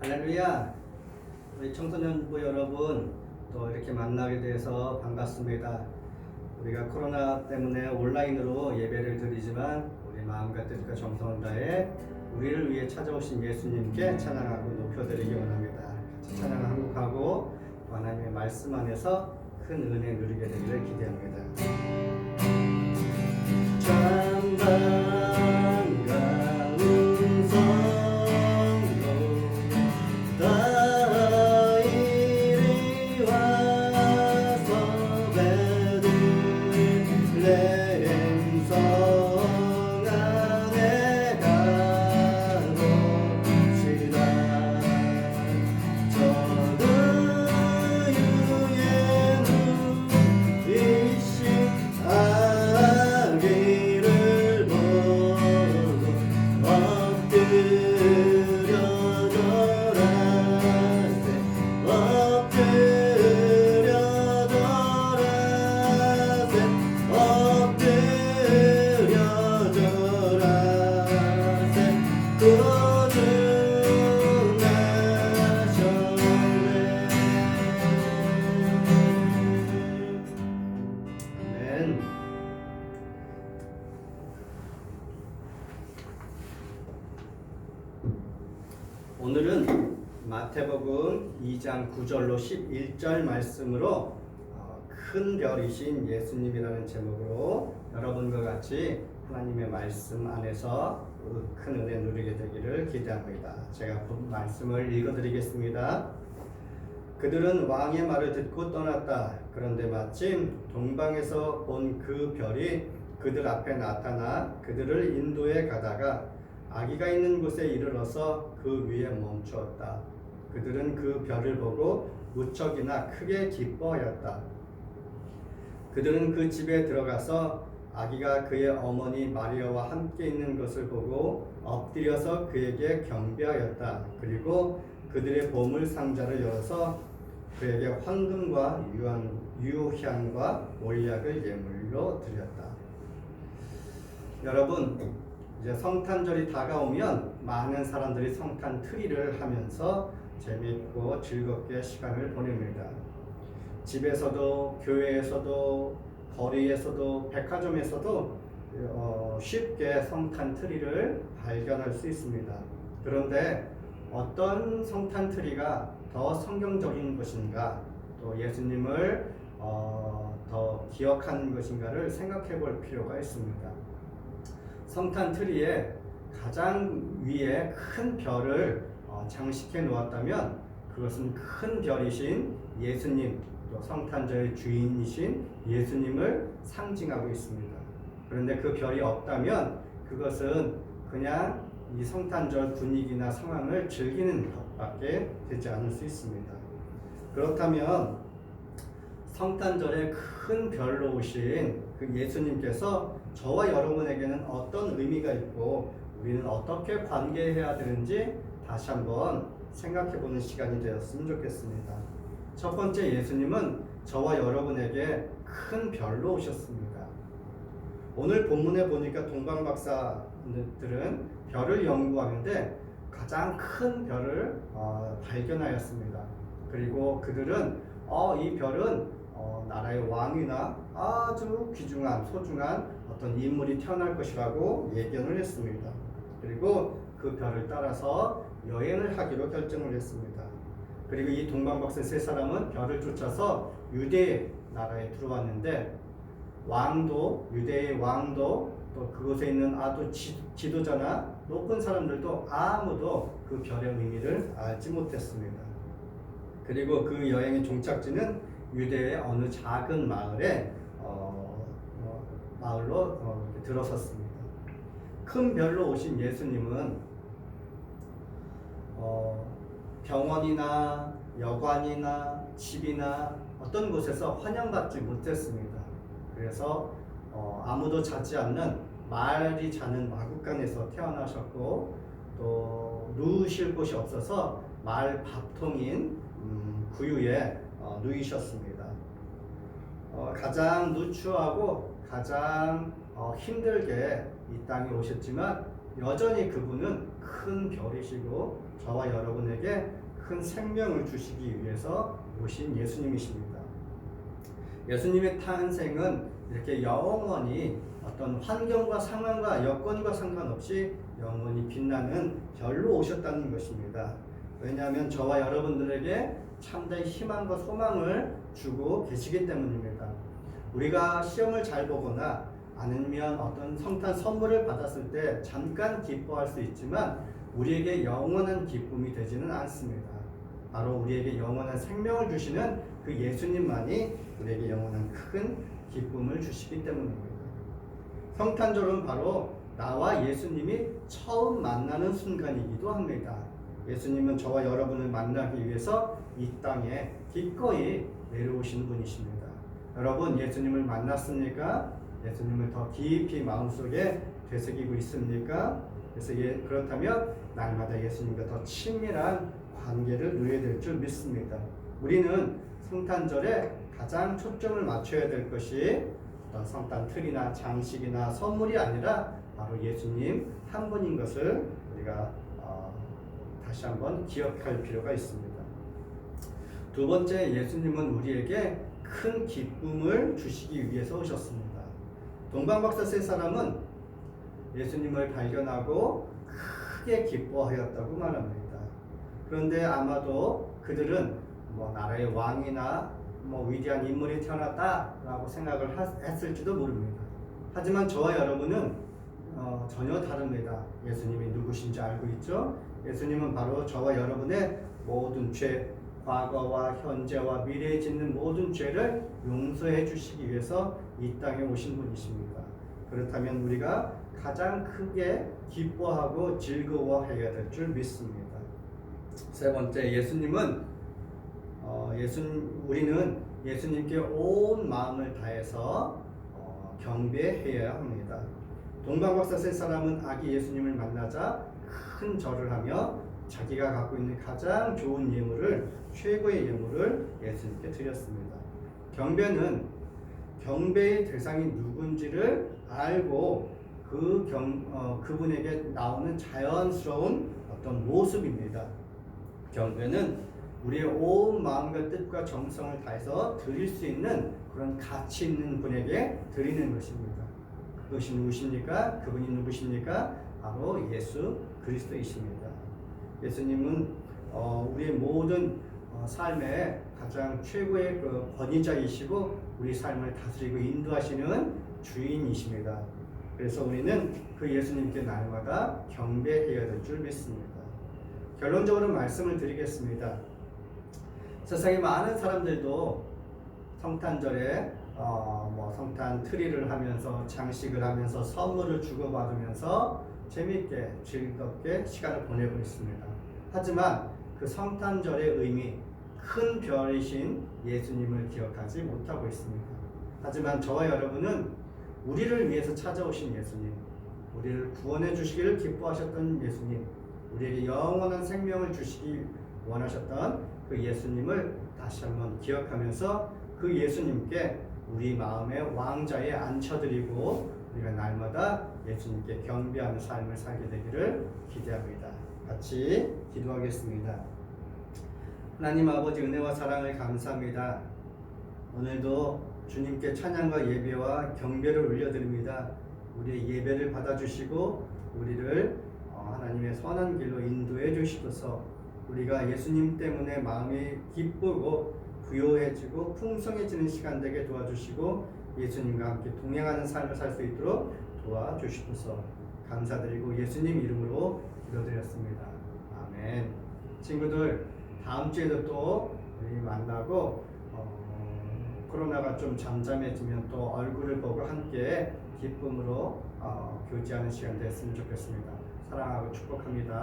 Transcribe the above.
할렐루야. 우리 청소년부 여러분 또 이렇게 만나게 돼서 반갑습니다. 우리가 코로나 때문에 온라인으로 예배를 드리지만 우리 마음과 뜻과 정성을 다해 우리를 위해 찾아오신 예수님께 찬양하고 높여드리기 원합니다. 같이 찬양을 한곡하고 또 하나님의 말씀 안에서 큰 은혜 누리게 되기를 기대합니다. 참반 오늘은 마태복음 2장 9절로 11절 말씀으로 어, 큰 별이신 예수님이라는 제목으로 여러분과 같이 하나님의 말씀 안에서 그큰 은혜 누리게 되기를 기대합니다. 제가 본 말씀을 읽어드리겠습니다. 그들은 왕의 말을 듣고 떠났다. 그런데 마침 동방에서 본 그 별이 그들 앞에 나타나 그들을 인도해 가다가 아기가 있는 곳에 이르러서 그 위에 멈추었다. 그들은 그 별을 보고 무척이나 크게 기뻐하였다. 그들은 그 집에 들어가서 아기가 그의 어머니 마리아와 함께 있는 것을 보고 엎드려서 그에게 경배하였다. 그리고 그들의 보물 상자를 열어서 그에게 황금과 유향과 몰약을 예물로 드렸다. 여러분, 이제 성탄절이 다가오면 많은 사람들이 성탄 트리를 하면서 재밌고 즐겁게 시간을 보냅니다. 집에서도 교회에서도 거리에서도 백화점에서도 어, 쉽게 성탄 트리를 발견할 수 있습니다. 그런데 어떤 성탄 트리가 더 성경적인 것인가, 또 예수님을 어, 더 기억하는 것인가를 생각해 볼 필요가 있습니다. 성탄 트리에 가장 위에 큰 별을 어, 장식해 놓았다면 그것은 큰 별이신 예수님, 또 성탄절의 주인이신 예수님을 상징하고 있습니다. 그런데 그 별이 없다면 그것은 그냥 이 성탄절 분위기나 상황을 즐기는 것밖에 되지 않을 수 있습니다. 그렇다면 성탄절에 큰 별로 오신 그 예수님께서 저와 여러분에게는 어떤 의미가 있고 우리는 어떻게 관계해야 되는지 다시 한번 생각해 보는 시간이 되었으면 좋겠습니다. 첫 번째 예수님은 저와 여러분에게 큰 별로 오셨습니다. 오늘 본문에 보니까 동방 박사들은 별을 연구하는데 가장 큰 별을 어, 발견하였습니다. 그리고 그들은 어, 이 별은 어, 나라의 왕이나 아주 귀중한 소중한 어떤 인물이 태어날 것이라고 예견을 했습니다. 그리고 그 별을 따라서 여행을 하기로 결정을 했습니다. 그리고 이 동방박사 세 사람은 별을 쫓아서 유대 나라에 들어왔는데 왕도 유대의 왕도 또 그곳에 있는 아도 지, 지도자나 높은 사람들도 아무도 그 별의 의미를 알지 못했습니다. 그리고 그 여행의 종착지는 유대의 어느 작은 마을에 어, 어, 마을로 어, 들어섰습니다. 큰 별로 오신 예수님은 어, 병원이나 여관이나 집이나 어떤 곳에서 환영받지 못했습니다. 그래서 어, 아무도 자지 않는 말이 자는 마구간에서 태어나셨고 또 누우실 곳이 없어서 말 밥통인 음, 구유에 어, 누이셨습니다. 어, 가장 누추하고 가장 어, 힘들게 이 땅에 오셨지만 여전히 그분은 큰 별이시고 저와 여러분에게 큰 생명을 주시기 위해서 오신 예수님이십니다. 예수님의 탄생은 이렇게 영원히 어떤 환경과 상황과 여건과 상관없이 영원히 빛나는 별로 오셨다는 것입니다. 왜냐하면 저와 여러분들에게 참된 희망과 소망을 주고 계시기 때문입니다. 우리가 시험을 잘 보거나 아니면 어떤 성탄 선물을 받았을 때 잠깐 기뻐할 수 있지만 우리에게 영원한 기쁨이 되지는 않습니다. 바로 우리에게 영원한 생명을 주시는 그 예수님만이 우리에게 영원한 큰 기쁨을 주시기 때문입니다. 성탄절은 바로 나와 예수님이 처음 만나는 순간이기도 합니다. 예수님은 저와 여러분을 만나기 위해서 이 땅에 기꺼이 내려오신 분이십니다. 여러분 예수님을 만났습니까? 예수님을 더 깊이 마음속에 되새기고 있습니까? 그래서 예, 그렇다면 날마다 예수님과 더 친밀한 관계를 누려야 될 줄 믿습니다. 우리는 성탄절에 가장 초점을 맞춰야 될 것이 어떤 성탄 틀이나 장식이나 선물이 아니라 바로 예수님 한 분인 것을 우리가 어, 다시 한번 기억할 필요가 있습니다. 두 번째 예수님은 우리에게 큰 기쁨을 주시기 위해서 오셨습니다. 동방박사 세 사람은 예수님을 발견하고 크게 기뻐하였다고 말합니다. 그런데 아마도 그들은 뭐 나라의 왕이나 뭐 위대한 인물이 태어났다라고 생각을 하- 했을지도 모릅니다. 하지만 저와 여러분은 어, 전혀 다릅니다. 예수님이 누구신지 알고 있죠? 예수님은 바로 저와 여러분의 모든 죄, 과거와 현재와 미래에 짓는 모든 죄를 용서해 주시기 위해서 이 땅에 오신 분이십니다. 그렇다면 우리가 가장 크게 기뻐하고 즐거워해야 될 줄 믿습니다. 세 번째, 예수님은 어, 예수 우리는 예수님께 온 마음을 다해서 어, 경배해야 합니다. 동방박사 세 사람은 아기 예수님을 만나자 큰 절을 하며 자기가 갖고 있는 가장 좋은 예물을 최고의 예물을 예수님께 드렸습니다. 경배는 경배의 대상이 누군지를 알고 그 경, 어, 그분에게 나오는 자연스러운 어떤 모습입니다. 경배는 우리의 온 마음과 뜻과 정성을 다해서 드릴 수 있는 그런 가치 있는 분에게 드리는 것입니다. 그것이 누구십니까? 그분이 누구십니까? 바로 예수 그리스도이십니다. 예수님은 어, 우리의 모든 어, 삶의 가장 최고의 그 권위자이시고 우리 삶을 다스리고 인도하시는 주인이십니다. 그래서 우리는 그 예수님께 날마다 경배해야 될 줄 믿습니다. 결론적으로 말씀을 드리겠습니다. 세상에 많은 사람들도 성탄절에 어, 뭐 성탄 트리를 하면서 장식을 하면서 선물을 주고받으면서 재미있게 즐겁게 시간을 보내고 있습니다. 하지만 그 성탄절의 의미 큰 별이신 예수님을 기억하지 못하고 있습니다. 하지만 저와 여러분은 우리를 위해서 찾아오신 예수님, 우리를 구원해 주시기를 기뻐하셨던 예수님, 우리에게 영원한 생명을 주시기 원하셨던 그 예수님을 다시 한번 기억하면서 그 예수님께 우리 마음의 왕자에 앉혀드리고 우리가 날마다 예수님께 경배하는 삶을 살게 되기를 기대합니다. 같이 기도하겠습니다. 하나님 아버지 은혜와 사랑을 감사합니다. 오늘도 주님께 찬양과 예배와 경배를 올려드립니다. 우리의 예배를 받아주시고 우리를 어, 하나님의 선한 길로 인도해 주시소서. 우리가 예수님 때문에 마음이 기쁘고 부요해지고 풍성해지는 시간 되게 도와주시고 예수님과 함께 동행하는 삶을 살 수 있도록 도와주시소서. 감사드리고 예수님 이름으로 기도드렸습니다. 아멘. 친구들 다음 주에도 또 우리 만나고 어, 코로나가 좀 잠잠해지면 또 얼굴을 보고 함께 기쁨으로 어, 교제하는 시간 됐으면 좋겠습니다. 사랑하고 축복합니다.